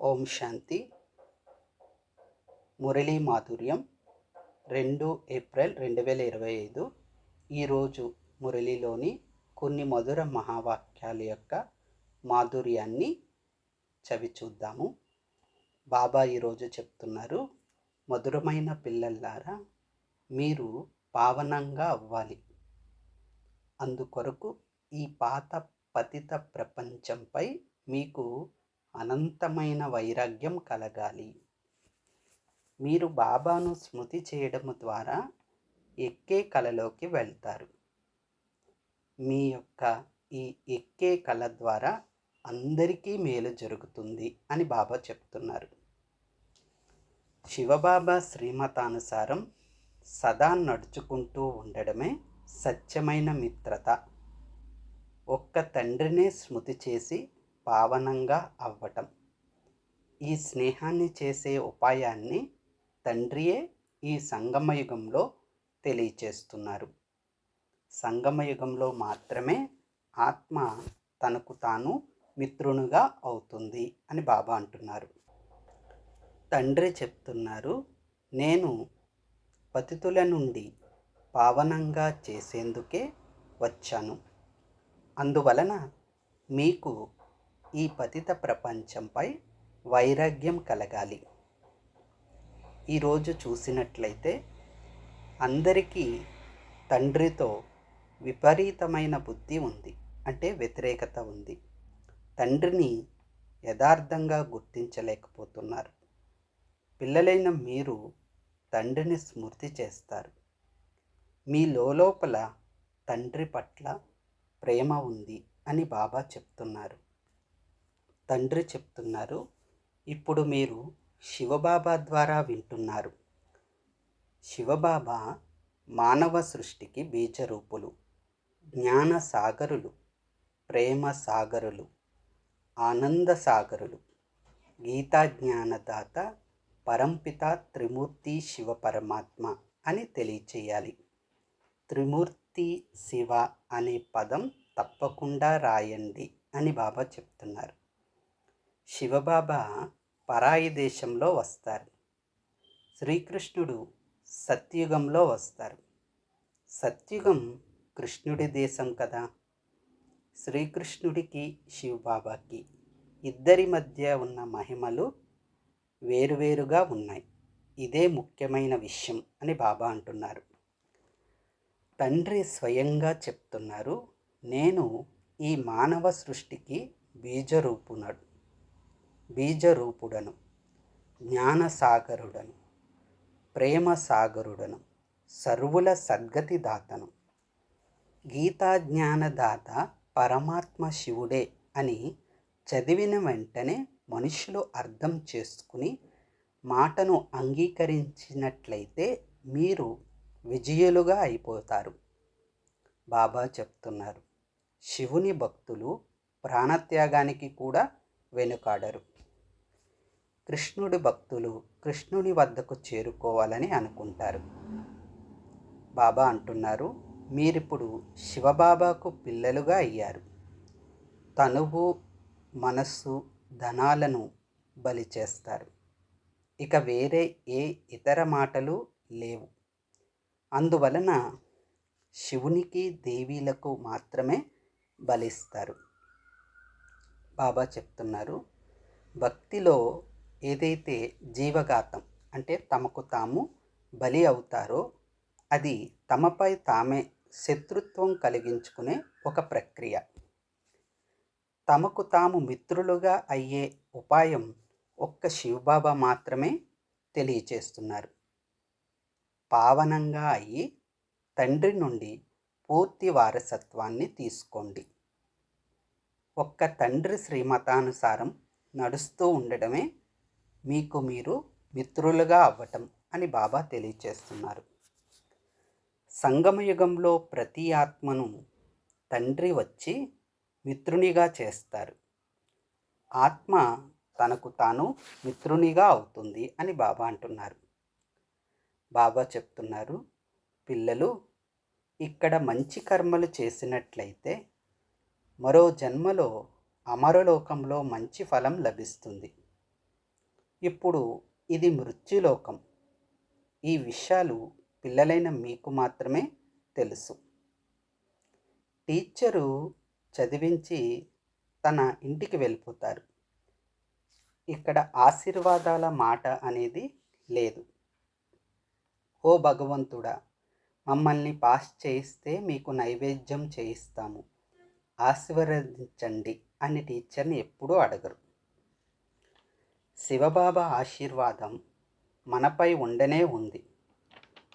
ఓం శాంతి. మురళీ మాధుర్యం రెండు ఏప్రిల్ రెండు వేల ఇరవై ఐదు. ఈరోజు మురళిలోని కొన్ని మధుర మహావాక్యాల యొక్క మాధుర్యాన్ని చవి చూద్దాము. బాబా ఈరోజు చెప్తున్నారు మధురమైన పిల్లల్లారా మీరు పావనంగా అవ్వాలి. అందుకొరకు ఈ పాత పతిత ప్రపంచంపై మీకు అనంతమైన వైరాగ్యం కలగాలి. మీరు బాబాను స్మృతి చేయడం ద్వారా ఎక్కే కళలోకి వెళ్తారు. మీ యొక్క ఈ ఎక్కే కళ ద్వారా అందరికీ మేలు జరుగుతుంది అని బాబా చెప్తున్నారు. శివబాబా శ్రీమతానుసారం సదా నడుచుకుంటూ ఉండడమే సత్యమైన మిత్రత. ఒక్క తండ్రినే స్మృతి చేసి పావనంగా అవ్వటం. ఈ స్నేహాన్ని చేసే ఉపాయాన్ని తండ్రియే ఈ సంగమయుగంలో తెలియచేస్తున్నారు. సంగమయుగంలో మాత్రమే ఆత్మ తనకు తాను మిత్రునిగా అవుతుంది అని బాబా అంటున్నారు. తండ్రి చెప్తున్నారు నేను పతితుల నుండి పావనంగా చేసేందుకే వచ్చాను. అందువలన మీకు ఈ పతిత ప్రపంచంపై వైరాగ్యం కలగాలి. ఈరోజు చూసినట్లయితే అందరికీ తండ్రితో విపరీతమైన బుద్ధి ఉంది అంటే వ్యతిరేకత ఉంది. తండ్రిని యథార్థంగా గుర్తించలేకపోతున్నారు. పిల్లలైన మీరు తండ్రిని స్మృతి చేస్తారు. మీ లోపల తండ్రి పట్ల ప్రేమ ఉంది అని బాబా చెప్తున్నారు. తండ్రి చెప్తున్నారు. ఇప్పుడు మీరు శివబాబా ద్వారా వింటున్నారు. శివబాబా మానవ సృష్టికి బీజరూపులు జ్ఞాన సాగరులు ప్రేమ సాగరులు ఆనంద సాగరులు గీతా జ్ఞానదాత పరంపిత త్రిమూర్తి శివ పరమాత్మ అని తెలియచేయాలి. త్రిమూర్తి శివ అనే పదం తప్పకుండా రాయండి అని బాబా చెప్తున్నారు. శివబాబా పరాయి దేశంలో వస్తారు. శ్రీకృష్ణుడు సత్యుగంలో వస్తారు. సత్యుగం కృష్ణుడి దేశం కదా. శ్రీకృష్ణుడికి శివబాబాకి ఇద్దరి మధ్య ఉన్న మహిమలు వేరువేరుగా ఉన్నాయి. ఇదే ముఖ్యమైన విషయం అని బాబా అంటున్నారు. తండ్రి స్వయంగా చెప్తున్నారు నేను ఈ మానవ సృష్టికి బీజరూపునడు. బీజరూపుడను జ్ఞానసాగరుడను ప్రేమ సాగరుడను సర్వుల సద్గతిదాతను. గీతాజ్ఞానదాత పరమాత్మ శివుడే అని చదివిన వెంటనే మనుషులు అర్థం చేసుకుని మాటను అంగీకరించినట్లయితే మీరు విజయులుగా అయిపోతారు. బాబా చెప్తున్నారు శివుని భక్తులు ప్రాణత్యాగానికి కూడా వెనుకాడరు. కృష్ణుడి భక్తులు కృష్ణుని వద్దకు చేరుకోవాలని అనుకుంటారు. బాబా అంటున్నారు మీరిప్పుడు శివబాబాకు పిల్లలుగా అయ్యారు. తనువు మనస్సు ధనాలను బలి చేస్తారు. ఇక వేరే ఏ ఇతర మాటలు లేవు. అందువలన శివునికి దేవీలకు మాత్రమే బలిస్తారు. బాబా చెప్తున్నారు భక్తిలో ఏదైతే జీవఘాతం అంటే తమకు తాము బలి అవుతారో అది తమపై తామే శత్రుత్వం కలిగించుకునే ఒక ప్రక్రియ. తమకు తాము మిత్రులుగా అయ్యే ఉపాయం ఒక్క శివబాబా మాత్రమే తెలియచేస్తున్నారు. పావనంగా అయ్యి తండ్రి నుండి పూర్తి వారసత్వాన్ని తీసుకోండి. ఒక్క తండ్రి శ్రీమతానుసారం నడుస్తూ ఉండడమే మీకు మీరు మిత్రులుగా అవ్వటం అని బాబా తెలియచేస్తున్నారు. సంగమయుగంలో ప్రతి ఆత్మను తండ్రి వచ్చి మిత్రునిగా చేస్తారు. ఆత్మ తనకు తాను మిత్రునిగా అవుతుంది అని బాబా అంటున్నారు. బాబా చెప్తున్నారు పిల్లలు ఇక్కడ మంచి కర్మలు చేసినట్లయితే మరో జన్మలో అమరలోకంలో మంచి ఫలం లభిస్తుంది. ఇప్పుడు ఇది మృత్యులోకం. ఈ విషయాలు పిల్లలైన మీకు మాత్రమే తెలుసు. టీచరు చదివించి తన ఇంటికి వెళ్ళిపోతారు. ఇక్కడ ఆశీర్వాదాల మాట అనేది లేదు. ఓ భగవంతుడా మమ్మల్ని పాస్ చేయిస్తే మీకు నైవేద్యం చేయిస్తాము. ఆశీర్వదించండి అని టీచర్ని ఎప్పుడూ అడగరు. శివబాబా ఆశీర్వాదం మనపై ఉండనే ఉంది.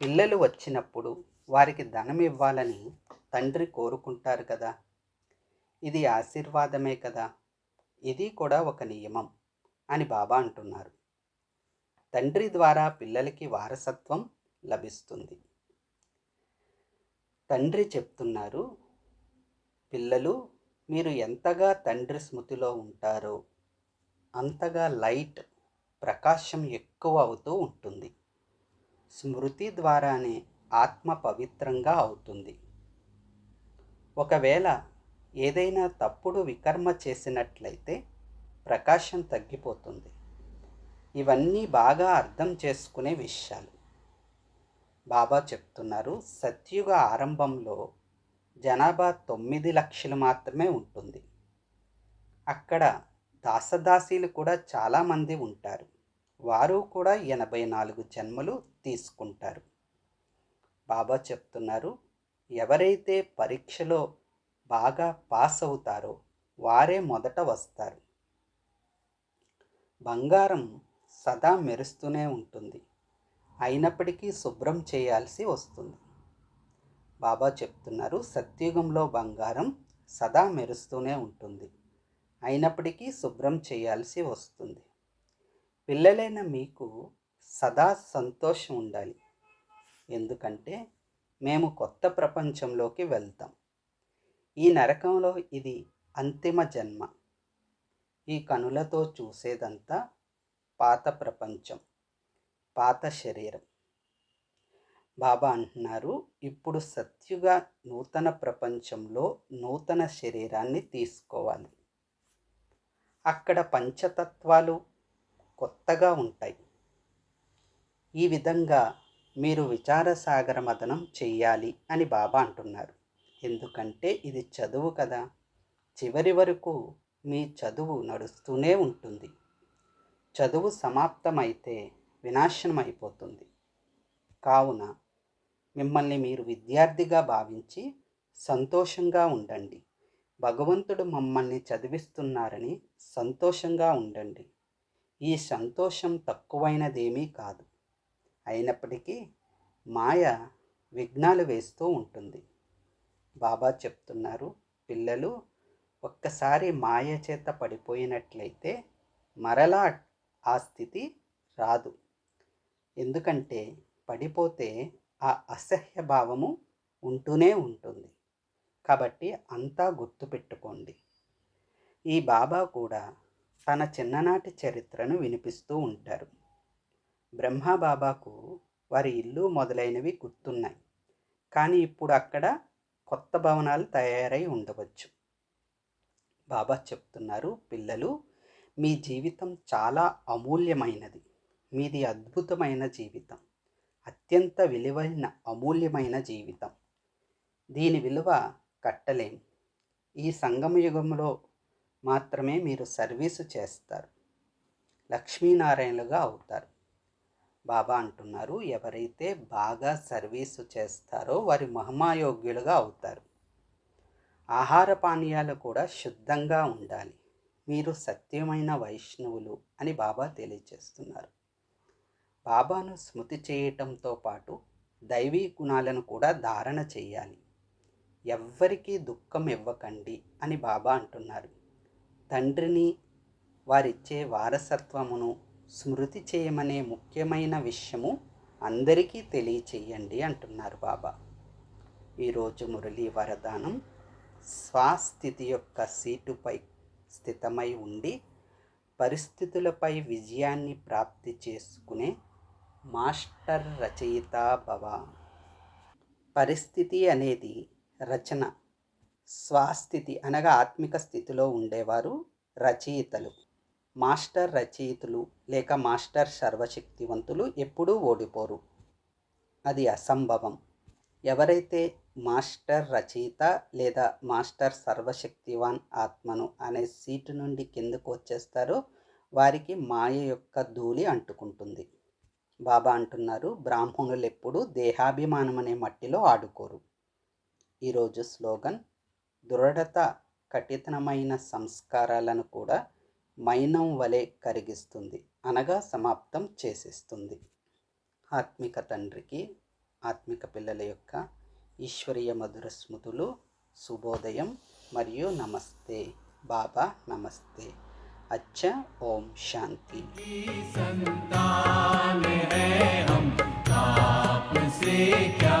పిల్లలు వచ్చినప్పుడు వారికి ధనం ఇవ్వాలని తండ్రి కోరుకుంటారు కదా. ఇది ఆశీర్వాదమే కదా. ఇది కూడా ఒక నియమం అని బాబా అంటున్నారు. తండ్రి ద్వారా పిల్లలకి వారసత్వం లభిస్తుంది. తండ్రి చెప్తున్నారు పిల్లలు మీరు ఎంతగా తండ్రి స్మృతిలో ఉంటారో అంతగా లైట్ ప్రకాశం ఎక్కువ అవుతూ ఉంటుంది. స్మృతి ద్వారానే ఆత్మ పవిత్రంగా అవుతుంది. ఒకవేళ ఏదైనా తప్పుడు వికర్మ చేసినట్లయితే ప్రకాశం తగ్గిపోతుంది. ఇవన్నీ బాగా అర్థం చేసుకునే విషయాలు. బాబా చెప్తున్నారు సత్యుగ ఆరంభంలో జనాభా తొమ్మిది లక్షలు మాత్రమే ఉంటుంది. అక్కడ దాసదాసీలు కూడా చాలామంది ఉంటారు. వారు కూడా ఎనభై నాలుగు జన్మలు తీసుకుంటారు. బాబా చెప్తున్నారు ఎవరైతే పరీక్షలో బాగా పాస్ అవుతారో వారే మొదట వస్తారు. బంగారం సదా మెరుస్తూనే ఉంటుంది. అయినప్పటికీ శుభ్రం చేయాల్సి వస్తుంది. బాబా చెప్తున్నారు సత్యుగంలో బంగారం సదా మెరుస్తూనే ఉంటుంది. అయినప్పటికీ శుభ్రం చేయాల్సి వస్తుంది. పిల్లలైన మీకు సదా సంతోషం ఉండాలి. ఎందుకంటే మేము కొత్త ప్రపంచంలోకి వెళ్తాం. ఈ నరకంలో ఇది అంతిమ జన్మ. ఈ కనులతో చూసేదంతా పాత ప్రపంచం పాత శరీరం. బాబా అంటున్నారు ఇప్పుడు సత్యుగా నూతన ప్రపంచంలో నూతన శరీరాన్ని తీసుకోవాలి. అక్కడ పంచతత్వాలు కొత్తగా ఉంటాయి. ఈ విధంగా మీరు విచారసాగర మదనం చేయాలి అని బాబా అంటున్నారు. ఎందుకంటే ఇది చదువు కదా. చివరి వరకు మీ చదువు నడుస్తూనే ఉంటుంది. చదువు సమాప్తమైతే వినాశనం అయిపోతుంది కావున మిమ్మల్ని మీరు విద్యార్థిగా భావించి సంతోషంగా ఉండండి. భగవంతుడు మమ్మల్ని చదివిస్తున్నారని సంతోషంగా ఉండండి. ఈ సంతోషం తక్కువైనదేమీ కాదు. అయినప్పటికీ మాయ విఘ్నాలు వేస్తూ ఉంటుంది. బాబా చెప్తున్నారు పిల్లలు ఒక్కసారి మాయ చేత పడిపోయినట్లయితే మరలా ఆ స్థితి రాదు. ఎందుకంటే పడిపోతే ఆ అసహ్య భావము ఉంటూనే ఉంటుంది. కాబట్టి అంతా గుర్తుపెట్టుకోండి ఈ బాబా కూడా తన చిన్ననాటి చరిత్రను వినిపిస్తూ ఉంటారు. బ్రహ్మ బాబాకు వారి ఇల్లు మొదలైనవి గుర్తున్నాయి. కానీ ఇప్పుడు అక్కడ కొత్త భవనాలు తయారై ఉండవచ్చు. బాబా చెప్తున్నారు పిల్లలు మీ జీవితం చాలా అమూల్యమైనది. మీది అద్భుతమైన జీవితం. అత్యంత విలువైన అమూల్యమైన జీవితం. దీని విలువ కట్టలేం ఈ సంగమయుగంలో మాత్రమే మీరు సర్వీసు చేస్తారు. లక్ష్మీనారాయణలుగా అవుతారు. బాబా అంటున్నారు ఎవరైతే బాగా సర్వీసు చేస్తారో వారి మహమాయోగ్యులుగా అవుతారు. ఆహార పానీయాలు కూడా శుద్ధంగా ఉండాలి. మీరు సత్యమైన వైష్ణవులు అని బాబా తెలియజేస్తున్నారు. బాబాను స్మృతి చేయటంతో పాటు దైవీ గుణాలను కూడా ధారణ చేయాలి. ఎవ్వరికీ దుఃఖం ఇవ్వకండి అని బాబా అంటున్నారు. తండ్రిని వారిచ్చే వారసత్వమును స్మృతి చేయమనే ముఖ్యమైన విషయము అందరికీ తెలియచేయండి అంటున్నారు బాబా. ఈరోజు మురళీ వరదానం స్వాస్థితి యొక్క సీటుపై స్థితమై ఉండి పరిస్థితులపై విజయాన్ని ప్రాప్తి చేసుకునే మాస్టర్ రచయిత భవ పరిస్థితి అనేది రచన. స్వాస్థితి అనగా ఆత్మిక స్థితిలో ఉండేవారు రచయితలు. మాస్టర్ రచయితలు లేక మాస్టర్ సర్వశక్తివంతులు ఎప్పుడూ ఓడిపోరు. అది అసంభవం. ఎవరైతే మాస్టర్ రచయిత లేదా మాస్టర్ సర్వశక్తివాన్ ఆత్మను అనే సీటు నుండి కిందకు వచ్చేస్తారో వారికి మాయ యొక్క ధూళి అంటుకుంటుంది. బాబా అంటున్నారు బ్రాహ్మణులు ఎప్పుడు దేహాభిమానం అనే మట్టిలో ఆడుకోరు. ఈరోజు స్లోగన్ దృఢత కఠినమైన సంస్కారాలను కూడా మైనం వలె కరిగిస్తుంది అనగా సమాప్తం చేసేస్తుంది ఆత్మిక తండ్రికి ఆత్మిక పిల్లల యొక్క ఈశ్వరీయ మధుర స్మృతులు శుభోదయం మరియు నమస్తే బాబా నమస్తే అచ్చ ఓం శాంతి संतान है हम आपसे क्या